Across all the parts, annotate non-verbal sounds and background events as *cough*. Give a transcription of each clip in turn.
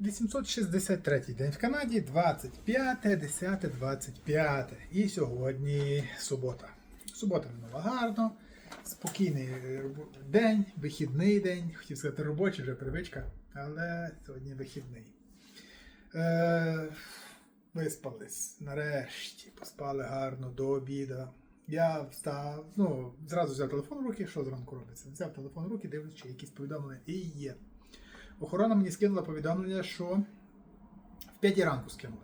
863 день в Канаді, 25, 10, 25. І сьогодні субота. Субота минула гарно, спокійний е, день, вихідний день. Хотів сказати робочий, вже привичка, але сьогодні вихідний. Е, виспались нарешті, поспали гарно до обіду. Я встав, ну, зразу взяв телефон в руки, що зранку робиться? Взяв телефон в руки, дивлюсь, чи якісь повідомлення. І є. Охорона мені скинула повідомлення, що в 5 ранку скинули.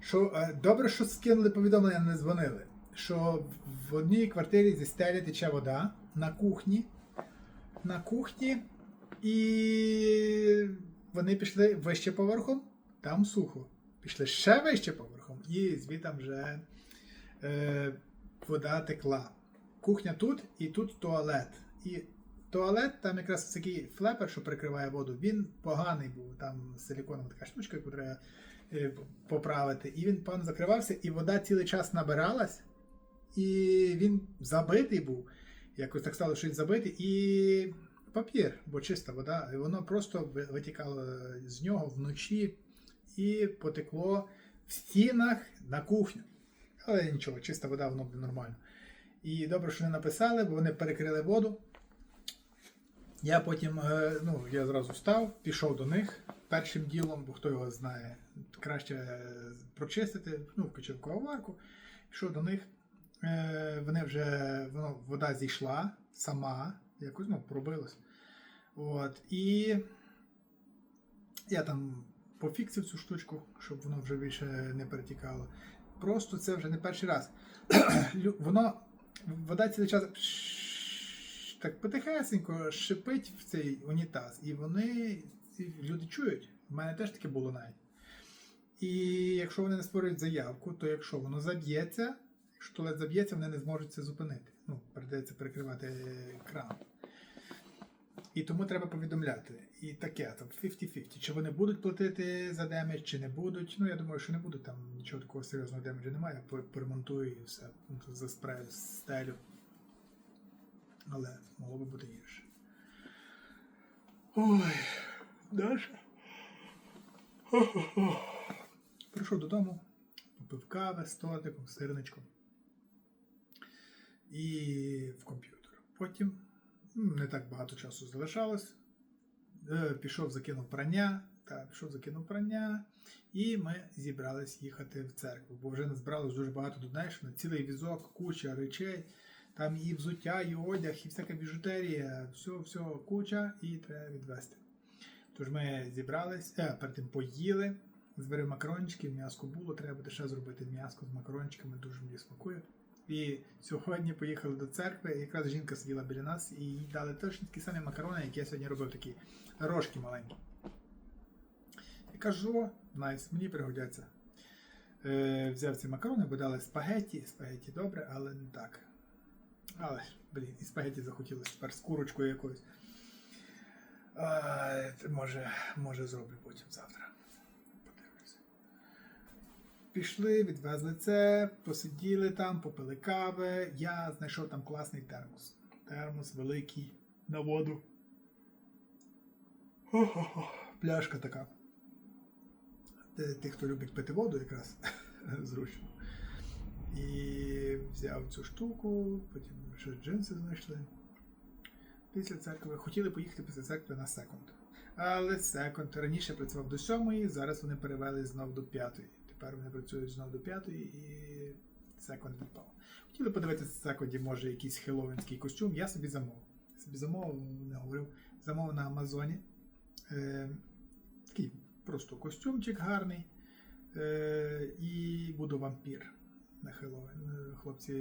Що е, добре, що скинули повідомлення, не дзвонили. Що в одній квартирі зі стелі тече вода на кухні. На кухні, і вони пішли вище поверхом, там сухо. Пішли ще вище поверхом, і звідти вже е, вода текла. Кухня тут і тут туалет. І туалет, там якраз такий флепер, що прикриває воду, він поганий був. Там силіконова така штучка, яку треба е, поправити. І він пан закривався, і вода цілий час набиралась, і він забитий був. Якось так стало, що він забитий, і папір, бо чиста вода, воно просто витікало з нього вночі і потекло в стінах на кухню. Але нічого, чиста вода, воно нормально. І добре, що не написали, бо вони перекрили воду. Я потім, е, ну, я зразу встав, пішов до них першим ділом, бо хто його знає, краще е, прочистити, ну, включив кавоварку, пішов до них. Е, Вони вже, воно, вода зійшла сама, якось ну, пробилась. От, і я там пофіксив цю штучку, щоб воно вже більше не перетікало. Просто це вже не перший раз. *clears throat* Воно, вода цілий час так потихесенько шипить в цей унітаз. І вони, люди чують. У мене теж таке було навіть. І якщо вони не створюють заявку, то якщо воно заб'ється, якщо туалет заб'ється, вони не зможуть це зупинити. Ну, придеться перекривати кран. І тому треба повідомляти. І таке, там 50-50. Чи вони будуть платити за демедж, чи не будуть. Ну, я думаю, що не будуть, там нічого такого серйозного демеджу немає. Я поремонтую і все. Ну, тут стелю. Але могло би бути гірше. Ой, Даша. Прийшов додому, попив кави з тортиком, сирничком і в комп'ютер. Потім не так багато часу залишалось. Е, Пішов, закинув прання, та пішов, закинув прання, і ми зібрались їхати в церкву, бо вже назбиралось дуже багато донейшн, цілий візок, куча речей. Там і взуття, і одяг, і всяка біжутерія, все, все куча, і треба відвести. Тож ми зібрались, е, перед тим поїли, зварив макарончики, м'яско було, треба буде ще зробити м'яско з макарончиками, дуже мені смакує. І сьогодні поїхали до церкви, і якраз жінка сиділа біля нас, і їй дали точно такі самі макарони, які я сьогодні робив, такі рожки маленькі. Я кажу, найс, мені пригодяться. Е, взяв ці макарони, бо дали спагетті, спагетті добре, але не так. Але, блін, і спагетті захотілося тепер з курочкою якоюсь. А, може, може зроблю потім завтра. Подивлюся. Пішли, відвезли це, посиділи там, попили кави. Я знайшов там класний термос. Термос великий на воду. Хо-хо-хо. Пляшка така. Тих, хто любить пити воду, якраз *laughs* зручно. І взяв цю штуку, потім ще джинси знайшли. Після церкви хотіли поїхати після церкви на секунд. Але секунд раніше працював до сьомої, зараз вони перевели знов до п'ятої. Тепер вони працюють знов до п'ятої і секунд відпав. Хотіли подивитися в секунді, може, якийсь хеллоуінський костюм. Я собі замовив. Собі замовив, не говорив, замовив на Амазоні. Е, такий просто костюмчик гарний. Е, і буду вампір на Хеллоуін. Хлопці,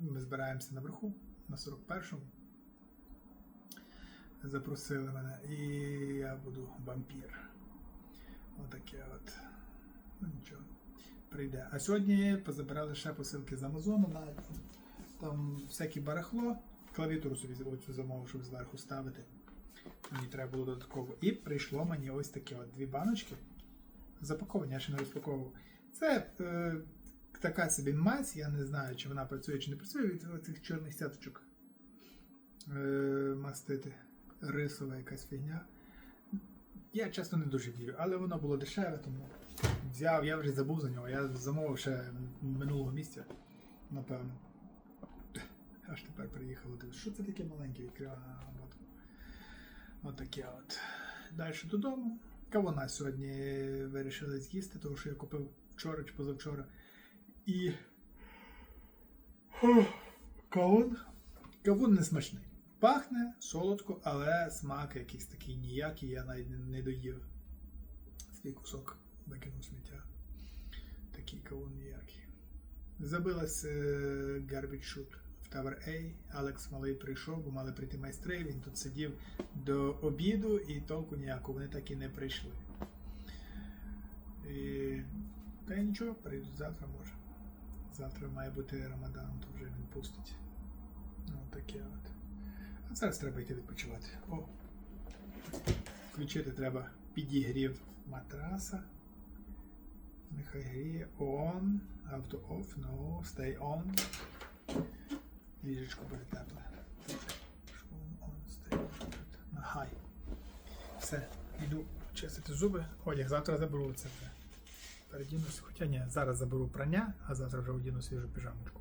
ми збираємося наверху на 41-му. Запросили мене, і я буду вампір. Отаке от. Ну нічого. Прийде. А сьогодні позабирали ще посилки з Амазону. Там всяке барахло. Клавіатуру собі оцю замовив, щоб зверху ставити. Мені треба було додатково. І прийшло мені ось такі от дві баночки. Запаковані, я ще не розпаковував. Це е, така собі мазь, я не знаю, чи вона працює, чи не працює від цих чорних сяточок. Е, мастити. Рисова якась фігня. Я чесно не дуже вірю, але воно було дешеве, тому взяв, я вже забув за нього. Я замовив ще минулого місяця, напевно. Аж тепер приїхало. Що це таке маленьке відкриває? От. Отаке от. Далі додому. Кавуна сьогодні вирішили з'їсти, тому що я купив вчора чи позавчора. І. Кавун. Кавун не смачний. Пахне солодко, але смак якийсь такий ніякий, я навіть не- доїв. Свій кусок викинув сміття. Такий кавун ніякий. Забилась е, Garbage Shoot в Tower A. Алекс малий прийшов, бо мали прийти майстри. Він тут сидів до обіду і толку ніякого. Вони так і не прийшли. І... Та й нічого, прийдуть завтра може. Завтра має бути Рамадан, то вже він пустить. Ну, таке от. А зараз треба йти відпочивати. О! Включити треба підігрів матраса. Нехай гріє on, auto off, no, stay on. Ліжечко буде тепле. On, stay on. Все, йду чистити зуби. Одяг, завтра заберу це вже. Передінусь, хоча ні, зараз заберу прання, а завтра вже одіну свіжу піжамочку.